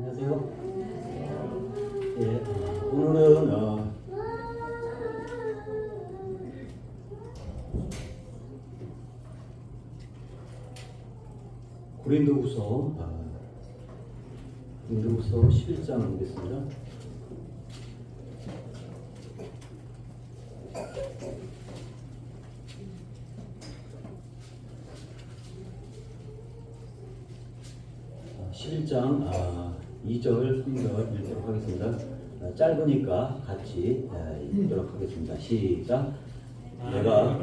안녕하세요. 예, 어, 오늘은 어, 고린도후서 어, 고린도후서 11장 보겠습니다. 어, 11장 아, 2절, 3절 읽도록 하겠습니다. 아, 짧으니까 같이 아, 읽도록 하겠습니다. 시작. 내가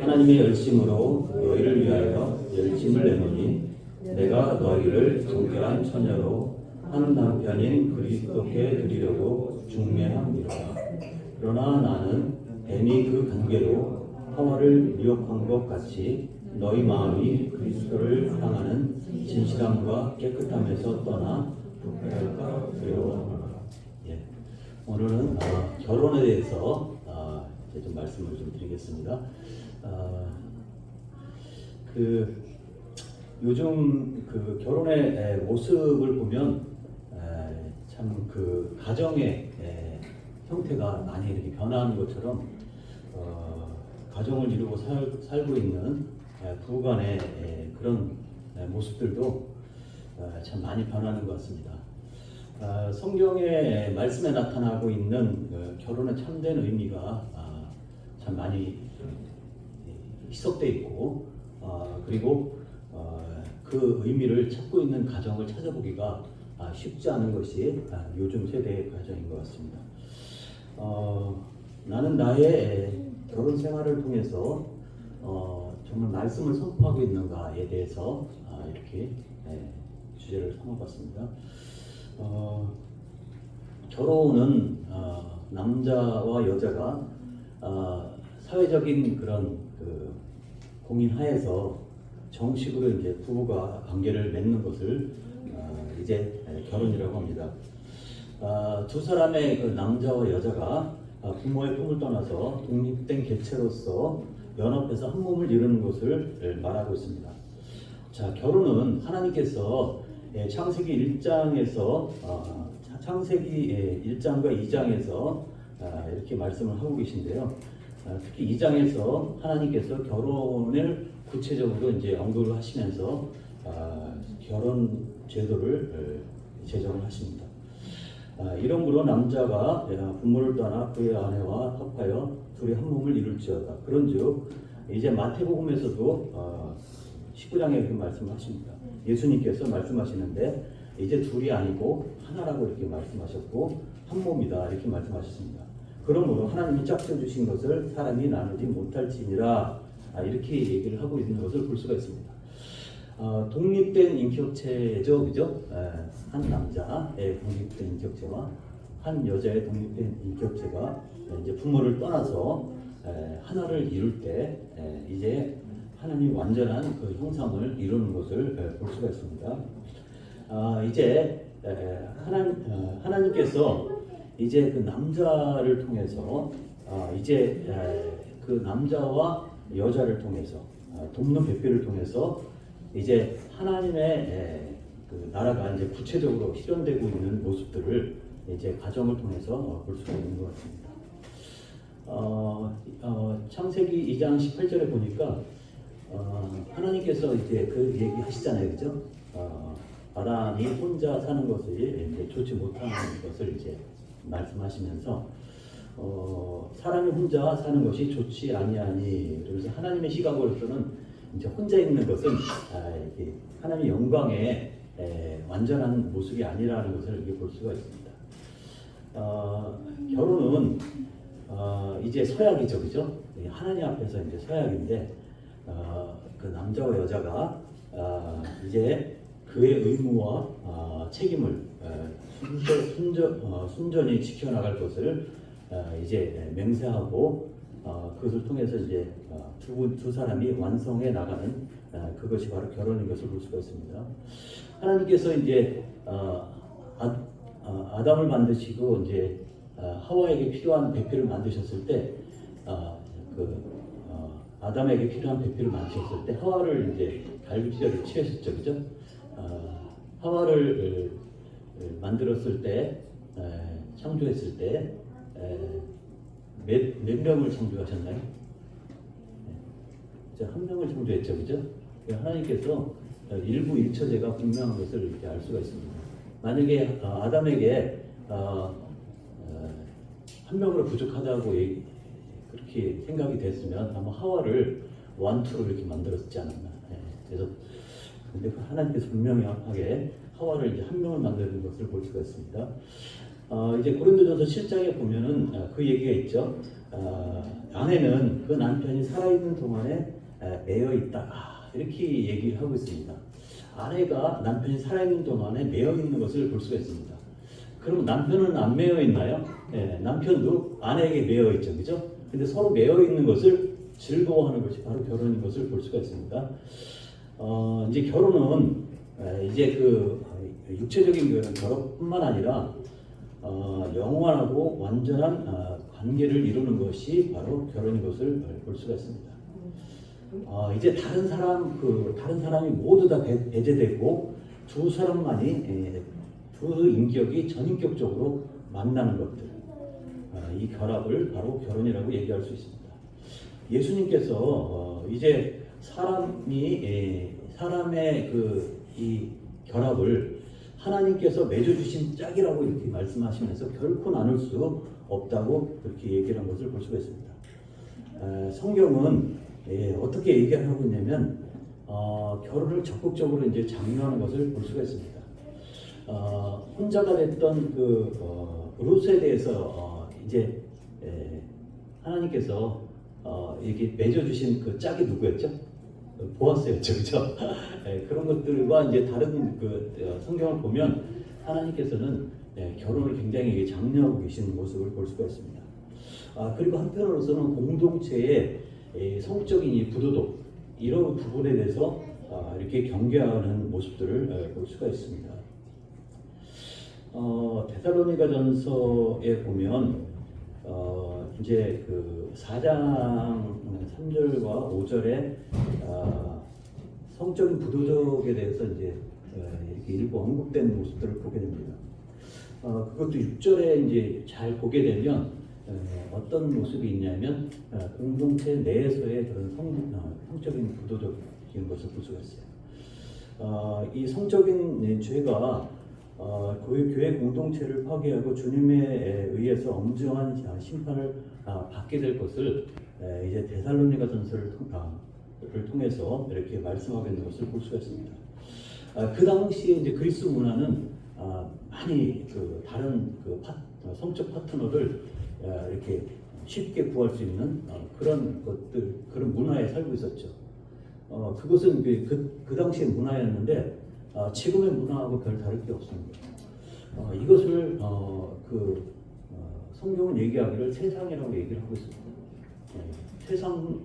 하나님의 열심으로 너희를 위하여 열심을 내노니 내가 너희를 정결한 처녀로 한 남편인 그리스도께 드리려고 중매함이로다. 그러나 나는 뱀이 그 관계로 하와를 미혹한 것 같이 너희 마음이 그리스도를 사랑하는 진실함과 깨끗함에서 떠나 예. 오늘은 어, 결혼에 대해서 어, 좀 말씀을 좀 드리겠습니다. 어, 그 요즘 그 결혼의 에, 모습을 보면 참 그 가정의 에, 형태가 많이 이렇게 변화하는 것처럼 어, 가정을 이루고 살, 살고 있는 에, 부부간의 에, 그런 에, 모습들도 어, 참 많이 변하는 것 같습니다. 아, 성경의 말씀에 나타나고 있는 그 결혼의 참된 의미가 아, 참 많이 희석돼 있고 아, 그리고 어, 그 의미를 찾고 있는 가정을 찾아보기가 아, 쉽지 않은 것이 아, 요즘 세대의 가정인 것 같습니다. 어, 나는 나의 결혼 생활을 통해서 어, 정말 말씀을 선포하고 있는가에 대해서 아, 이렇게 예, 주제를 삼아봤습니다. 어, 결혼은 어, 남자와 여자가 어, 사회적인 그런 그 공인 하에서 정식으로 이제 부부가 관계를 맺는 것을 어, 이제 결혼이라고 합니다. 아, 두 사람의 그 남자와 여자가 아, 부모의 품을 떠나서 독립된 개체로서 연합해서 한 몸을 이루는 것을 말하고 있습니다. 자, 결혼은 하나님께서 예, 창세기 1장에서 어, 창세기 예, 1장과 2장에서 아, 이렇게 말씀을 하고 계신데요. 아, 특히 2장에서 하나님께서 결혼을 구체적으로 이제 언급을 하시면서 아, 결혼 제도를 에, 제정을 하십니다. 아, 이러므로 남자가 야, 부모를 떠나 그의 아내와 합하여 둘이 한 몸을 이룰지어다. 그런즉 이제 마태복음에서도 어, 19장에 이렇게 말씀하십니다. 예수님께서 말씀하시는데 이제 둘이 아니고 하나라고 이렇게 말씀하셨고 한 몸이다 이렇게 말씀하셨습니다. 그러므로 하나님이 짝져 주신 것을 사람이 나누지 못할지니라 아, 이렇게 얘기를 하고 있는 것을 볼 수가 있습니다. 어, 독립된 인격체죠, 그죠? 에, 한 남자의 독립된 인격체와 한 여자의 독립된 인격체가 이제 부모를 떠나서 에, 하나를 이룰 때 에, 이제 하나님 완전한 그 형상을 이루는 것을 에, 볼 수가 있습니다. 아, 이제 에, 하나님, 어, 하나님께서 이제 그 남자를 통해서 아, 이제 에, 그 남자와 여자를 통해서 아, 돕는 배필을 통해서 이제 하나님의 에, 그 나라가 이제 구체적으로 실현되고 있는 모습들을 이제 가정을 통해서 어, 볼 수가 있는 것 같습니다. 어, 어, 창세기 2장 18절에 보니까 어, 하나님께서 이제 그 얘기 하시잖아요, 그죠? 어, 아담이 혼자 사는 것을 이제 좋지 못하는 것을 이제 말씀하시면서 어, 사람이 혼자 사는 것이 좋지 아니하니 그래서 하나님의 시각으로서는 이제 혼자 있는 것은 아, 이게 하나님의 영광의 에, 완전한 모습이 아니라는 것을 이렇게 볼 수가 있습니다. 어, 결혼은 어, 이제 서약이죠, 그죠? 예, 하나님 앞에서 이제 서약인데 어, 그 남자와 여자가 어, 이제 그의 의무와 어, 책임을 어, 순전, 순전, 어, 순전히 지켜나갈 것을 어, 이제 맹세하고 어, 그것을 통해서 이제 어, 두, 분- 두 사람이 완성해 나가는 어, 그것이 바로 결혼인 것을 볼 수가 있습니다. 하나님께서 이제 어, 아, 어, 아담을 만드시고 이제 어, 하와에게 필요한 배필을 만드셨을 때, 어, 그 어, 아담에게 필요한 배필을 만드셨을 때 하와를 이제 갈비뼈를 취하셨죠, 그죠? 어, 하와를 만들었을 때 에, 창조했을 때 몇 몇 명을 창조하셨나요? 네. 자, 한 명을 창조했죠, 그죠? 하나님께서 일부 일처제가 분명한 것을 이렇게 알 수가 있습니다. 만약에 어, 아담에게 어, 어, 한 명으로 부족하다고 얘기- 그렇게 생각이 됐으면 아마 하와를 원투로 이렇게 만들었지 않았나. 예, 그래서 근데 하나님께서 분명하게 하와를 이제 한 명을 만드는 것을 볼 수가 있습니다. 어, 이제 고린도전서 7장에 보면은 어, 그 얘기가 있죠. 어, 아내는 그 남편이 살아있는 동안에 에, 매여 있다. 아, 이렇게 얘기를 하고 있습니다. 아내가 남편이 살아있는 동안에 매여 있는 것을 볼 수가 있습니다. 그럼 남편은 안 매여 있나요? 예, 남편도 아내에게 매여 있죠, 그죠? 근데 서로 매여 있는 것을 즐거워하는 것이 바로 결혼인 것을 볼 수가 있습니다. 어, 이제 결혼은 에, 이제 그 어, 육체적인 그런 결혼뿐만 아니라 어, 영원하고 완전한 어, 관계를 이루는 것이 바로 결혼인 것을 볼 수가 있습니다. 어, 이제 다른 사람 그 다른 사람이 모두 다 배, 배제되고 두 사람만이 에, 두 인격이 전인격적으로 만나는 것들 어, 이 결합을 바로 결혼이라고 얘기할 수 있습니다. 예수님께서 어, 이제 사람이 에, 사람의 그 이 결합을 하나님께서 맺어주신 짝이라고 이렇게 말씀하시면서 결코 나눌 수 없다고 그렇게 얘기를 한 것을 볼 수가 있습니다. 에, 성경은 예, 어떻게 얘기를 하고 있냐면 어, 결혼을 적극적으로 이제 장려하는 것을 볼 수가 있습니다. 어, 혼자가 됐던 그 어, 롯에 대해서 어, 이제 에, 하나님께서 어, 이렇게 맺어주신 그 짝이 누구였죠? 보았어였죠, 그죠? 예, 그런 것들과 이제 다른 그 어, 성경을 보면 하나님께서는 예, 결혼을 굉장히 장려하고 계시는 모습을 볼 수가 있습니다. 아, 그리고 한편으로서는 공동체의 이 성적인 이 부도덕 이런 부분에 대해서 아, 이렇게 경계하는 모습들을 에, 볼 수가 있습니다. 어, 데살로니가전서에 보면 어, 이제 그 4장 3절과 5절에 아, 성적인 부도덕에 대해서 이제 에, 이렇게 일부 언급된 모습들을 보게 됩니다. 어, 그것도 6절에 이제 잘 보게 되면 에, 어떤 모습이 있냐면 어, 공동체 내에서의 그런 성, 어, 성적인 부도덕인 것을 볼 수가 있어요. 어, 이 성적인 네, 죄가 어, 교회, 교회 공동체를 파괴하고 주님에 의해서 엄중한 심판을 아, 받게 될 것을 에, 이제 데살로니가 통, 아, 를 통해서 이렇게 말씀하고 있는 것을 볼 수가 있습니다. 아, 그 당시에 이제 그리스 문화는 아, 많이 그 다른 그 파, 어, 성적 파트너를 아, 이렇게 쉽게 구할 수 있는 어, 그런 것들 그런 문화에 살고 있었죠. 어, 그것은 그, 그, 그 당시의 문화였는데 어, 지금의 문화하고 별 다를 게 없습니다. 어, 이것을 어, 그 어, 성경은 얘기하기를 세상이라고 얘기를 하고 있습니다. 예, 세상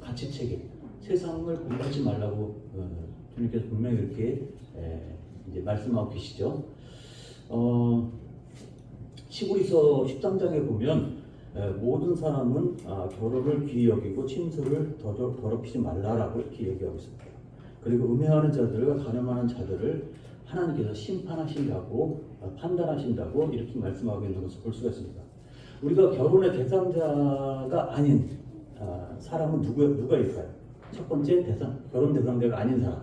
가치 체계, 세상을 공부하지 말라고 어, 주님께서 분명히 이렇게 에, 이제 말씀하고 계시죠. 어, 시구리서 13장에 보면 에, 모든 사람은 아, 결혼을 귀히 여기고 침수를 더, 더럽히지 말라라고 이렇게 얘기하고 있습니다. 그리고 음해하는 자들과 가늠하는 자들을 하나님께서 심판하신다고 아, 판단하신다고 이렇게 말씀하고 있는 것을 볼 수가 있습니다. 우리가 결혼의 대상자가 아닌 아, 사람은 누구 누가 일까요? 첫 번째 대상 결혼 대상자가 아닌 사람,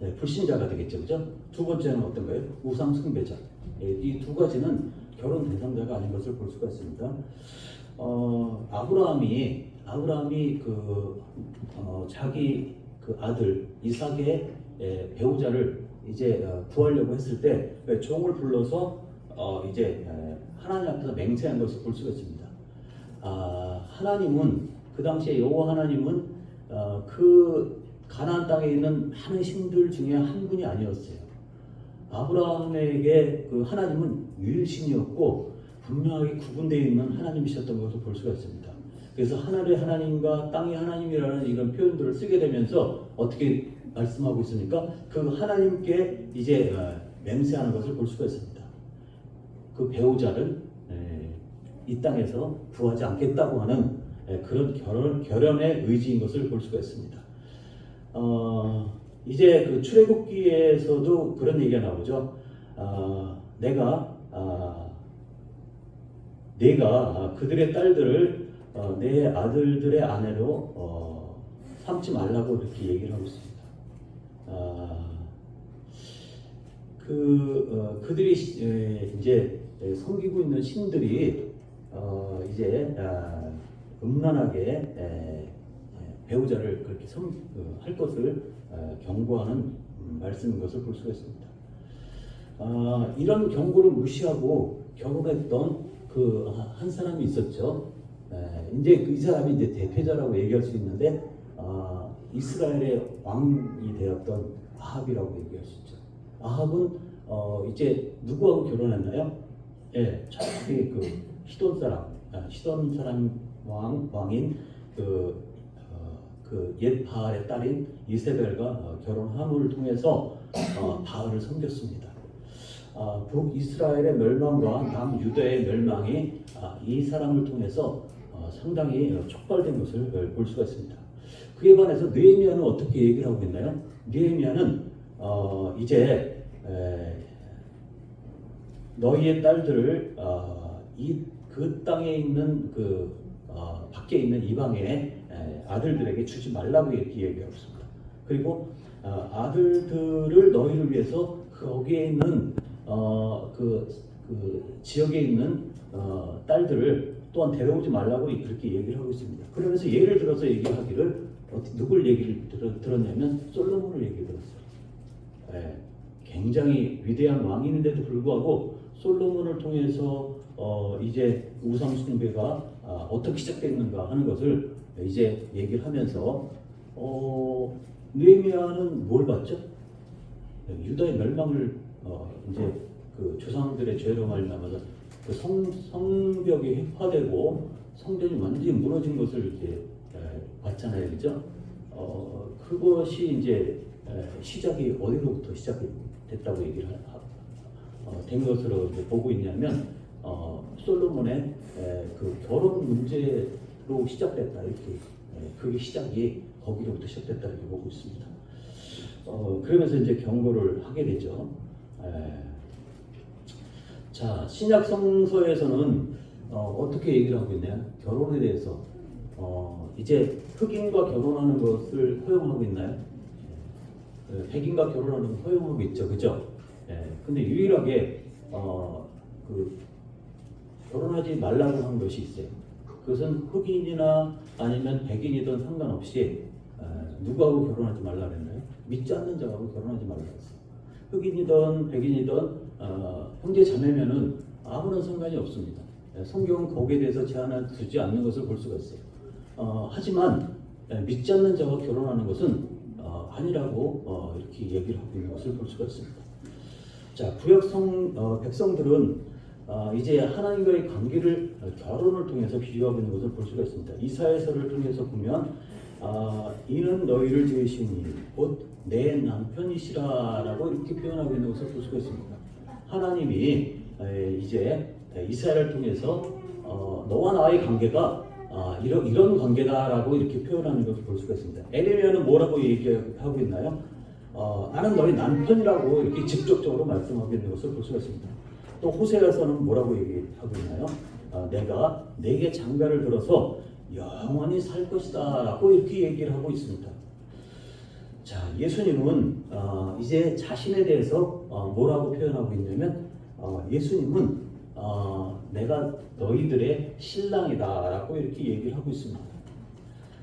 네, 불신자가 되겠죠, 그죠? 두 번째는 어떤 거예요? 우상 숭배자. 예, 이두 가지는 결혼 대상자가 아닌 것을 볼 수가 있습니다. 어, 아브라함이 아브라함이 그 어, 자기 그 아들 이삭의 예, 배우자를 이제 어, 구하려고 했을 때 종을 불러서 어, 이제 에, 하나님 앞에서 맹세한 것을 볼 수가 있습니다. 아, 하나님은 그 당시에 여호와 하나님은 어, 그 가나안 땅에 있는 많은 신들 중에 한 분이 아니었어요. 아브라함에게 그 하나님은 유일신이었고 분명하게 구분되어 있는 하나님이셨던 것을 볼 수가 있습니다. 그래서 하늘의 하나님과 땅의 하나님이라는 이런 표현들을 쓰게 되면서 어떻게 말씀하고 있습니까? 그 하나님께 이제 어, 맹세하는 것을 볼 수가 있습니다. 그 배우자를 에, 이 땅에서 구하지 않겠다고 하는 에, 그런 결혼, 결연의 의지인 것을 볼 수가 있습니다. 어, 이제 그 출애굽기에서도 그런 얘기가 나오죠. 아, 내가 아, 내가 그들의 딸들을 어, 내 아들들의 아내로 어, 삼지 말라고 이렇게 얘기를 하고 있습니다. 아, 그 어, 그들이 시- 에, 이제 에, 섬기고 있는 신들이 어, 이제 아, 음란하게 에, 에, 배우자를 그렇게 섬, 그, 할 것을 어, 경고하는 음, 말씀인 것을 볼 수가 있습니다. 아, 이런 경고를 무시하고 결혼했던 그 한 사람이 있었죠. 에, 이제 그이 사람이 이제 대표자라고 얘기할 수 있는데 아, 이스라엘의 왕이 되었던 아합이라고 얘기할 수 있죠. 아합은 어, 이제 누구하고 결혼했나요? 예, 저기 그 시돈 사람, 아, 시돈 사람 왕 왕인 그 어, 그옛 바알의 딸인 이세벨과 어, 결혼함을 통해서 어, 바알을 섬겼습니다. 아, 북이스라엘의 멸망과 남유다의 멸망이 아, 이 사람을 통해서 어, 상당히 어, 촉발된 것을 어, 볼 수가 있습니다. 그에 반해서 느헤미야는 어떻게 얘기를 하고 있나요? 느헤미야는 어, 이제 에, 너희의 딸들을 어, 이그 땅에 있는 그 어, 밖에 있는 이방의 에, 아들들에게 주지 말라고 얘기하고 있습니다. 그리고 어, 아들들을 너희를 위해서 거기에 있는 어, 그, 그 지역에 있는 어, 딸들을 또한 데려오지 말라고 그렇게 얘기를 하고 있습니다. 그러면서 예를 들어서 얘기하기를 누굴 얘기를 들었, 들었냐면 솔로몬을 얘기 들었어요. 예, 굉장히 위대한 왕인데도 불구하고 솔로몬을 통해서 어, 이제 우상 숭배가 아, 어떻게 시작됐는가 하는 것을 이제 얘기를 하면서 어, 느헤미야는 뭘 봤죠? 유다의 멸망을 어, 이제 그 조상들의 죄로 말미암아서 그 성, 성벽이 획파되고 성전이 완전히 무너진 것을 이렇게 에, 봤잖아요, 그죠? 어, 그것이 이제 에, 시작이 어디로부터 시작이 됐다고 얘기를 하, 어, 된 것으로 이제 보고 있냐면 어, 솔로몬의 에, 그 결혼 문제로 시작됐다 이렇게 에, 그게 시작이 거기로부터 시작됐다 이렇게 보고 있습니다. 어, 그러면서 이제 경고를 하게 되죠. 에, 자, 신약 성서에서는 어, 떻게 얘기를 하고 있나요? 결혼에 대해서 어, 이제 흑인과 결혼하는 것을 허용하고 있나요? 예, 백인과 결혼하는 거 허용하고 있죠, 그죠? 예, 근데 유일하게 어, 그 결혼하지 말라고 한 것이 있어요. 그것은 흑인이나 아니면 백인이든 상관없이 어, 누구하고 결혼하지 말라 그랬나요? 믿지 않는 자하고 결혼하지 말라 그랬어요. 흑인이든 백인이든 어, 형제 자매면은 아무런 상관이 없습니다. 예, 성경은 거기에 대해서 제한을 두지 않는 것을 볼 수가 있어요. 어, 하지만 예, 믿지 않는 자와 결혼하는 것은 어, 아니라고 어, 이렇게 얘기를 하고 있는 것을 볼 수가 있습니다. 자, 구약 성 어, 백성들은 어, 이제 하나님과의 관계를 어, 결혼을 통해서 비유하고 있는 것을 볼 수가 있습니다. 이사야서를 통해서 보면 아, 이는 너희를 지으시니 곧 내 남편이시라라고 이렇게 표현하고 있는 것을 볼 수가 있습니다. 하나님이 에, 이제 이스라엘을 통해서 어, 너와 나의 관계가 아, 이런 이런 관계다라고 이렇게 표현하는 것을 볼 수가 있습니다. 에레미야는 뭐라고 얘기하고 있나요? 어, 나는 너희 남편이라고 이렇게 직접적으로 말씀하고 있는 것을 볼 수가 있습니다. 또 호세아서는 뭐라고 얘기하고 있나요? 아, 내가 내게 장가를 들어서 영원히 살 것이다 라고 이렇게 얘기를 하고 있습니다. 자, 예수님은 어, 이제 자신에 대해서 어, 뭐라고 표현하고 있냐면 어, 예수님은 어, 내가 너희들의 신랑이다라고 이렇게 얘기를 하고 있습니다.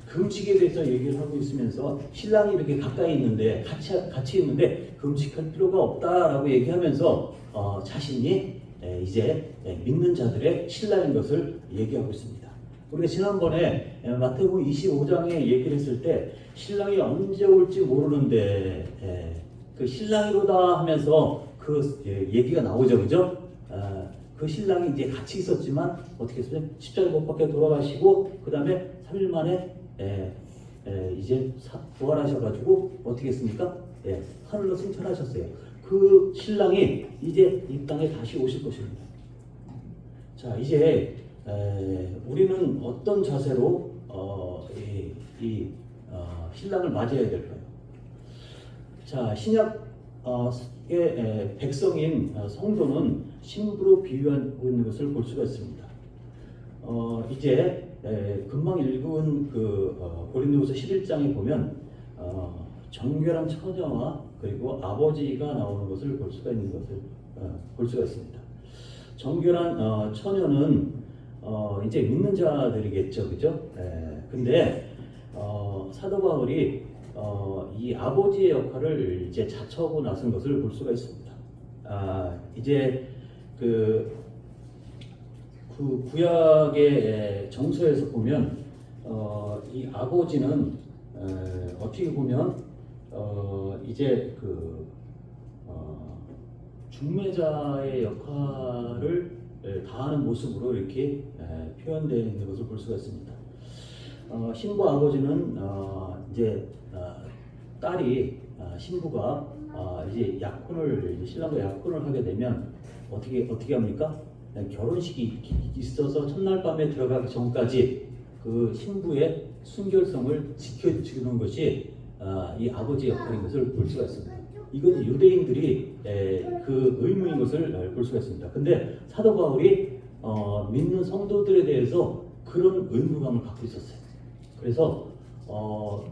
금식에 대해서 얘기를 하고 있으면서 신랑이 이렇게 가까이 있는데 같이 같이 있는데 금식할 필요가 없다라고 얘기하면서 어, 자신이 에, 이제 에, 믿는 자들의 신랑인 것을 얘기하고 있습니다. 우리가 지난번에 에, 마태복음 25장에 얘기를 했을 때 신랑이 언제 올지 모르는데 에, 그 신랑이로다 하면서 그 예, 얘기가 나오죠, 그죠? 아, 그 신랑이 이제 같이 있었지만 어떻게 했어요? 십자가 못 박혀 돌아가시고 그 다음에 3일 만에 이제 사- 부활하셔가지고 어떻게 했습니까? 예, 하늘로 승천하셨어요. 그 신랑이 이제 이 땅에 다시 오실 것입니다. 자, 이제 에, 우리는 어떤 자세로 어, 이, 이 어, 신랑을 맞이해야 될까요? 자, 신약 어, 에, 백성인 어, 성도는 신부로 비유하고 있는 것을 볼 수가 있습니다. 어, 이제 에, 금방 읽은 그 어, 고린도후서 11장에 보면 어, 정결한 처녀와 그리고 아버지가 나오는 것을 볼 수가 있는 것을 어, 볼 수가 있습니다. 정결한 어, 처녀는 어, 이제 믿는 자들이겠죠, 그죠? 에, 근데 어, 사도 바울이 어, 이 아버지의 역할을 이제 자처하고 나선 것을 볼 수가 있습니다. 아, 이제 그, 그 구약의 정서에서 보면 어, 이 아버지는 에, 어떻게 보면 어, 이제 그 어, 중매자의 역할을 에, 다하는 모습으로 이렇게 에, 표현되어 있는 것을 볼 수가 있습니다. 어, 신부 아버지는 어, 이제 어, 딸이 어, 신부가 어, 이제 약혼을 이제 신랑과 약혼을 하게 되면 어떻게 어떻게 합니까? 네, 결혼식이 있어서 첫날 밤에 들어가기 전까지 그 신부의 순결성을 지켜주는 것이 어, 이 아버지의 역할인 것을 볼 수가 있습니다. 이건 유대인들이 에, 그 의무인 것을 어, 볼 수가 있습니다. 근데 사도 바울이 어, 믿는 성도들에 대해서 그런 의무감을 갖고 있었어요. 그래서 어,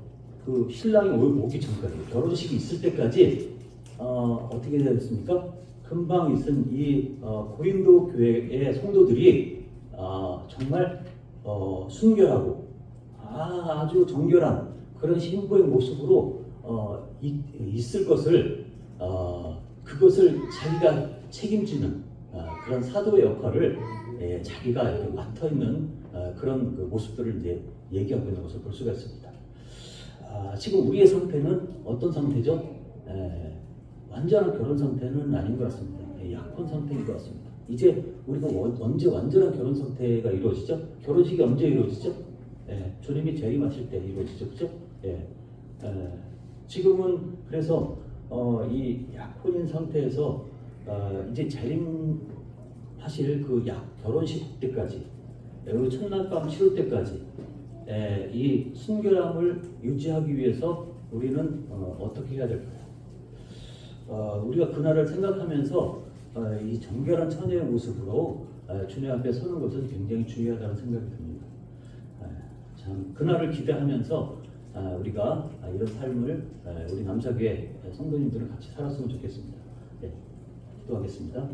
그 신랑이 오- 오기 전까지 결혼식이 있을 때까지 어, 어떻게 되었습니까? 금방 있은 이 어, 고린도 교회의 성도들이 어, 정말 어, 순결하고 아, 아주 정결한 그런 신부의 모습으로 어, 이- 있을 것을 어, 그것을 자기가 책임지는 어, 그런 사도의 역할을 예, 자기가 이렇게 맡아 있는 어, 그런 그 모습들을 이제 얘기하고 있는 것을 볼 수가 있습니다. 아, 지금 우리의 상태는 어떤 상태죠? 에, 완전한 결혼 상태는 아닌 것 같습니다. 예, 약혼 상태인 것 같습니다. 이제 우리가 원- 언제 완전한 결혼 상태가 이루어지죠? 결혼식이 언제 이루어지죠? 예, 주님이 재림하실 때 이루어지죠, 그죠? 예, 에, 지금은 그래서 어, 이 약혼인 상태에서 어, 이제 재림하실 그 약 결혼식 때까지 그리고 첫날 밤 치를 때까지 에, 이 순결함을 유지하기 위해서 우리는 어, 떻게 해야 될까요? 어, 우리가 그날을 생각하면서 어, 이 정결한 처녀의 모습으로 어, 주님 앞에 서는 것은 굉장히 중요하다는 생각이 듭니다. 에, 참 그날을 기대하면서 아, 우리가 아, 이런 삶을 에, 우리 남사교회 성도님들은 같이 살았으면 좋겠습니다. 네, 기도하겠습니다.